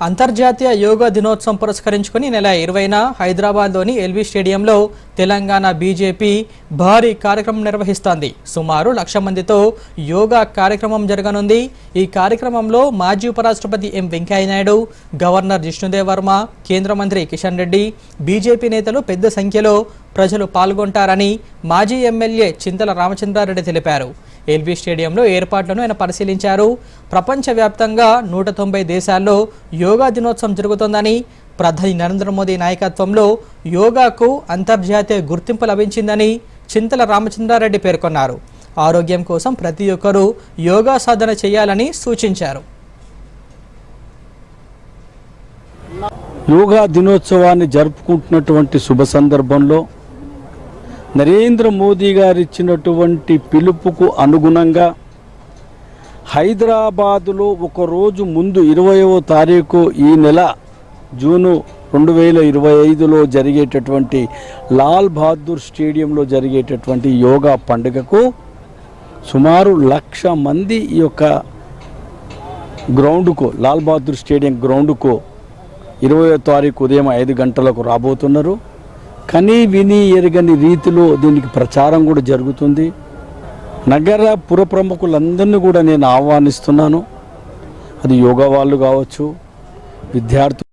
అంతర్జాతీయ యోగా దినోత్సవం పురస్కరించుకుని నెల ఇరవైన హైదరాబాద్లోని ఎల్బీ స్టేడియంలో తెలంగాణ బీజేపీ భారీ కార్యక్రమం నిర్వహిస్తోంది. సుమారు లక్ష మందితో యోగా కార్యక్రమం జరగనుంది. ఈ కార్యక్రమంలో మాజీ ఉపరాష్ట్రపతి ఎం వెంకయ్యనాయుడు గవర్నర్ జిష్ణుదేవ్ వర్మ కేంద్ర మంత్రి కిషన్ రెడ్డి బీజేపీ నేతలు పెద్ద సంఖ్యలో ప్రజలు పాల్గొంటారని మాజీ ఎమ్మెల్యే చింతల రామచంద్రారెడ్డి తెలిపారు. ఎల్బీ స్టేడియంలో ఏర్పాట్లను ఆయన పరిశీలించారు. ప్రపంచవ్యాప్తంగా నూట తొంభై దేశాల్లో యోగా దినోత్సవం జరుగుతోందని ప్రధాని నరేంద్ర మోదీ నాయకత్వంలో యోగాకు అంతర్జాతీయ గుర్తింపు లభించిందని చింతల రామచంద్రారెడ్డి పేర్కొన్నారు. ఆరోగ్యం కోసం ప్రతి ఒక్కరూ యోగా సాధన చేయాలని సూచించారు. యోగా దినోత్సవాన్ని జరుపుకుంటున్నటువంటి శుభ సందర్భంలో నరేంద్ర మోదీ గారు ఇచ్చినటువంటి పిలుపుకు అనుగుణంగా హైదరాబాదులో ఒక రోజు ముందు ఇరవయవ తారీఖు ఈ నెల జూను రెండు వేల ఇరవై ఐదులో జరిగేటటువంటి లాల్ బహదూర్ స్టేడియంలో జరిగేటటువంటి యోగా పండుగకు సుమారు లక్ష మంది ఈ యొక్క గ్రౌండ్కు లాల్ బహదూర్ స్టేడియం గ్రౌండ్కు ఇరవై తారీఖు ఉదయం ఐదు గంటలకు రాబోతున్నారు. కనీ విని ఎరగని రీతిలో దీనికి ప్రచారం కూడా జరుగుతుంది. నగర పుర ప్రముఖులందరినీ కూడా నేను ఆహ్వానిస్తున్నాను. అది యోగా వాళ్ళు కావచ్చు విద్యార్థులు